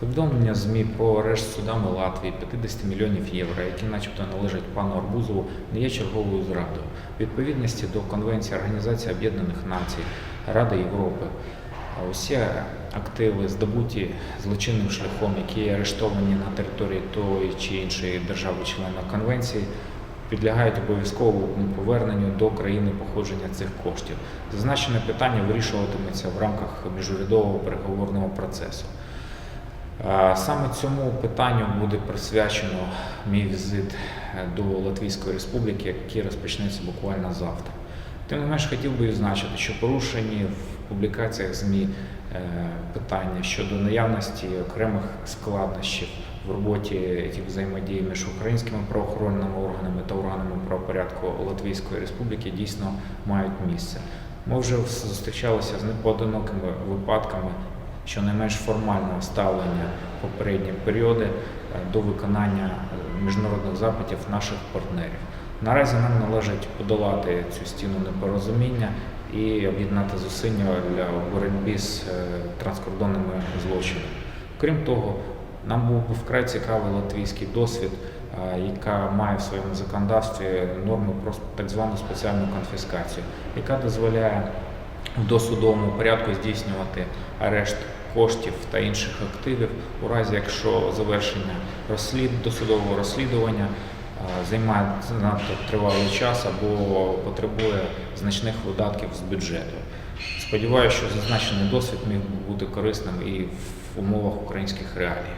Повідомлення ЗМІ про арешт судами Латвії 50 мільйонів євро, які начебто належать пану Арбузову, не є черговою зрадою. Відповідності до Конвенції Організації Об'єднаних Націй, Ради Європи, усі активи, здобуті злочинним шляхом, які арештовані на території тої чи іншої держави-члена конвенції, підлягають обов'язковому поверненню до країни походження цих коштів. Зазначене питання вирішуватиметься в рамках міжурядового переговорного процесу. Е, Саме цьому питанню буде присвячено мій візит е, до Латвійської Республіки, який розпочнеться буквально завтра. Тим не менш, хотів би відзначити, що порушені в публікаціях ЗМІ е, питання щодо наявності окремих складнощів в роботі тих взаємодії між українськими правоохоронними органами та органами правопорядку Латвійської Республіки дійсно мають місце. Ми вже зустрічалися з непоодинокими випадками щонайменш формального ставлення попередні періоди е, до виконання е, міжнародних запитів наших партнерів. Наразі нам належить подолати цю стіну непорозуміння і об'єднати зусилля для боротьби з е, транскордонними злочинами. Крім того, нам був вкрай цікавий латвійський досвід, яка має в своєму законодавстві норми про так звану спеціальну конфіскацію, яка дозволяє в досудовому порядку здійснювати арешт коштів та інших активів у разі, якщо завершення розслід досудового розслідування е, займає занадто тривалий час або потребує значних видатків з бюджету. Сподіваюся, що зазначений досвід міг бути корисним і в умовах українських реалій.